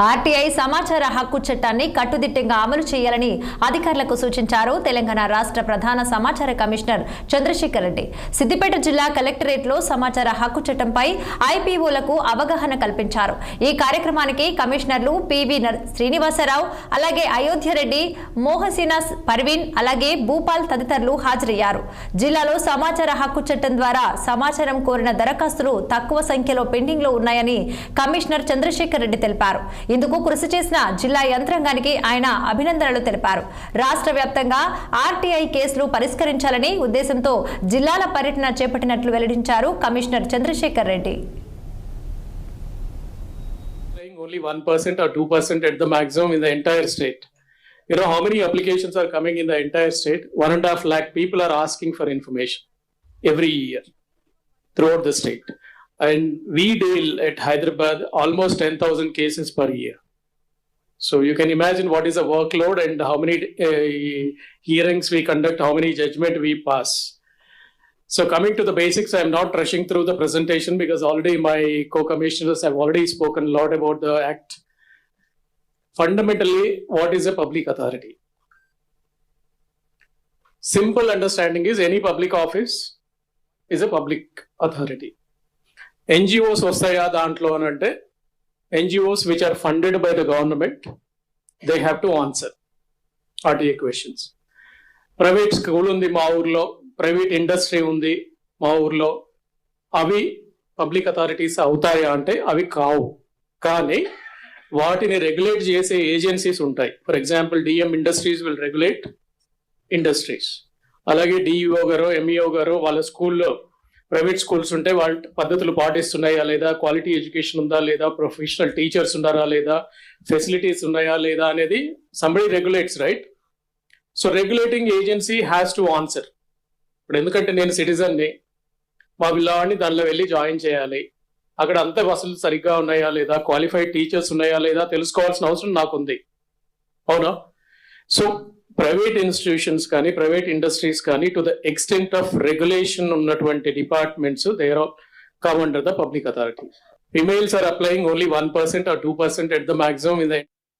RTI సమాచార హక్కు చట్టాన్ని కట్టుదిట్టంగా అమలు చేయాలని అధికారులకు సూచించారు తెలంగాణ రాష్ట్ర ప్రధాన సమాచార కమిషనర్ చంద్రశేఖర్ రెడ్డి. సిద్దిపేట జిల్లా కలెక్టరేట్లో సమాచార హక్కు చట్టంపై ఐపీఓలకు అవగాహన కల్పించారు. ఈ కార్యక్రమానికి కమిషనర్లు పివి నర్- శ్రీనివాసరావు అలాగే అయోధ్య రెడ్డి మోహసీనా పర్వీన్ అలాగే భూపాల్ తదితరులు హాజరయ్యారు. జిల్లాలో సమాచార హక్కు చట్టం ద్వారా సమాచారం కోరిన దరఖాస్తులు తక్కువ సంఖ్యలో పెండింగ్లో ఉన్నాయని కమిషనర్ చంద్రశేఖర్ రెడ్డి తెలిపారు. ఇందుకు కృషి చేసిన జిల్లా యంత్రాంగానికి ఆయన అభినందనలు తెలిపారు రాష్ట్ర వ్యాప్తంగా ఆర్టీఐ కేసులు పరిష్కరించాలని ఉద్దేశంతో జిల్లాల పర్యటన చేపట్టినట్లు వెల్లడించారు commissioner Chandrasekhar Reddy paying only 1% or 2% at the maximum in the entire state. You know how many applications are coming in the entire state? One and a half lakh people are asking for information every year throughout the state. And we deal at Hyderabad almost 10,000 cases per year. So you can imagine what is the workload and how many uh, hearings we conduct, how many judgment we pass. So coming to the basics, I'm not rushing through the presentation because already my co-commissioners have already spoken a lot about the act. Fundamentally, what is a public authority? Simple understanding is any public office is a public authority. NGOs వస్తాయా దాంట్లో అని అంటే NGOs which are funded by the government they have to answer RTA questions private school ఉంది మా ఊర్లో private industry ఉంది మా ఊర్లో. అవి పబ్లిక్ అథారిటీస్ అవుతాయా అంటే అవి కావు. కానీ వాటిని రెగ్యులేట్ చేసే ఏజెన్సీస్ ఉంటాయి. For example DM industries will regulate industries అలాగే డిఈఓ గారు ఎంఈఓ గారు వాళ్ళ స్కూల్లో ప్రైవేట్ స్కూల్స్ ఉంటే వాళ్ళ పద్ధతులు పాటిస్తున్నాయా లేదా? క్వాలిటీ ఎడ్యుకేషన్ ఉందా లేదా? ప్రొఫెషనల్ టీచర్స్ ఉన్నారా లేదా? ఫెసిలిటీస్ ఉన్నాయా లేదా అనేది somebody regulates right so regulating agency has to answer ఇప్పుడు ఎందుకంటే నేను సిటిజన్ని మా పిల్లవాడిని దానిలో వెళ్ళి జాయిన్ చేయాలి. అక్కడ అంత వసతులు సరిగ్గా ఉన్నాయా లేదా? క్వాలిఫైడ్ టీచర్స్ ఉన్నాయా లేదా? తెలుసుకోవాల్సిన అవసరం నాకుంది. అవునా? సో ప్రైవేట్ ఇన్స్టిట్యూషన్స్ కానీ ప్రైవేట్ ఇండస్ట్రీస్ కానీ to the extent of regulation ఉన్నటువంటి departments they are come under the public authority females are applying only one percent or two percent at the maximum in the